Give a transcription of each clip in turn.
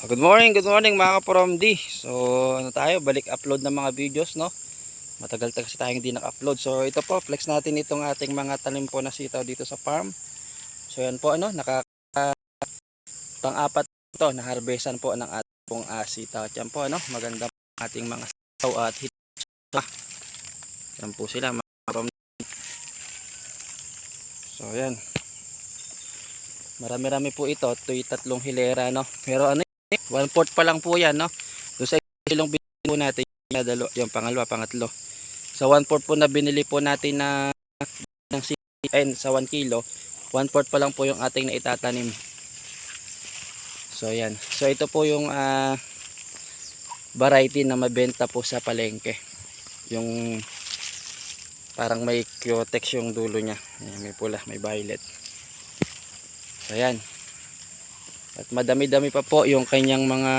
Good morning, good morning mga kaporomdi. So, ano tayo, balik upload ng mga videos, no? Matagal ta kasi tayo hindi naka-upload. So, ito po, flex natin itong ating mga tanim po na sitaw dito sa farm. So, yan po, ano, naka pang-apat ito, na-harvestan po ng ating pong uh, sitaw. At yan po, ano, maganda po ating mga sitaw at hit. Yan po sila, mga kaporomdi. So, yan. Marami-rami po ito. Ito'y tatlong hilera, no? Pero ano One fourth pa lang po yan, no? Doon sa ilong binili po natin, yung, dalo, yung pangalawa, pangatlo. Sa one fourth po na binili po natin na ng CN sa 1 kilo, one fourth pa lang po yung ating na itatanim. So, yan. So, ito po yung ah, variety na mabenta po sa palengke. Yung parang may cutex yung dulo niya. May pula, may violet. So, yan. At madami-dami pa po yung kanyang mga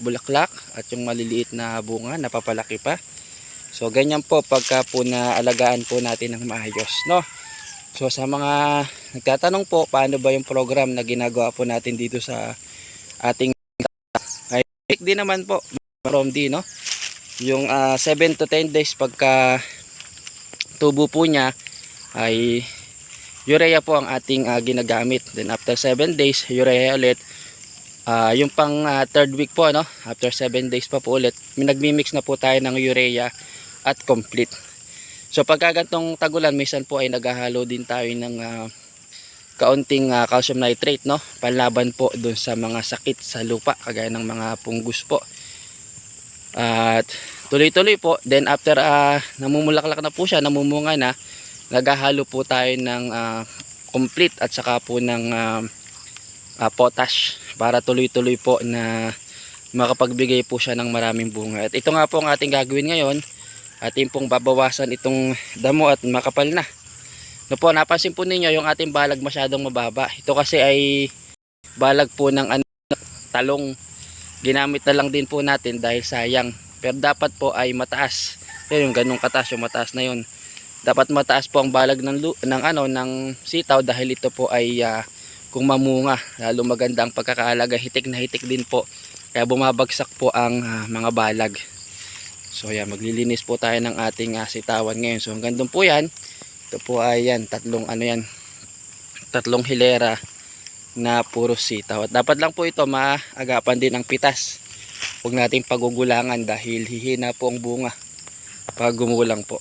bulaklak at yung maliliit na bunga, napapalaki pa. So ganyan po pagka po naalagaan po natin ng maayos, no? So sa mga nagtatanong po paano ba yung program na ginagawa po natin dito sa ating ay din naman po from D, no? Yung 7 to 10 days pagka tubo po niya ay urea po ang ating ah, ginagamit. Then after 7 days, urea ulit. Ah, yung pang ah, third week po, no? after 7 days pa po ulit, nagmi-mix na po tayo ng urea at complete. So pagka gantong tagulan, minsan po ay naghahalo din tayo ng ah, kaunting ah, calcium nitrate, no? Panlaban po dun sa mga sakit sa lupa, kagaya ng mga punggus po. At tuloy-tuloy po, then after ah, namumulaklak na po siya, namumunga na, naghahalo po tayo ng ah, complete at saka po ng ah, ah, potash para tuloy-tuloy po na makapagbigay po siya ng maraming bunga. At ito nga po ang ating gagawin ngayon. Ating pong babawasan itong damo at makapal na. No po, napansin po ninyo yung ating balag masyadong mababa. Ito kasi ay balag po ng ano, talong. Ginamit na lang din po natin dahil sayang. Pero dapat po ay mataas. Yan yung ganung kataas, yung mataas na yun dapat mataas po ang balag ng, ng ano ng sitaw dahil ito po ay ah, kung mamunga lalo maganda ang pagkakaalaga. Hitik na hitik din po. Kaya bumabagsak po ang ah, mga balag. So yan maglilinis po tayo ng ating ah, sitawan ngayon. So hanggang doon po yan. Ito po ay yan tatlong ano yan tatlong hilera na puro sitaw. At dapat lang po ito maagapan din ang pitas. Huwag nating pagugulangan dahil hihina po ang bunga pag gumulang po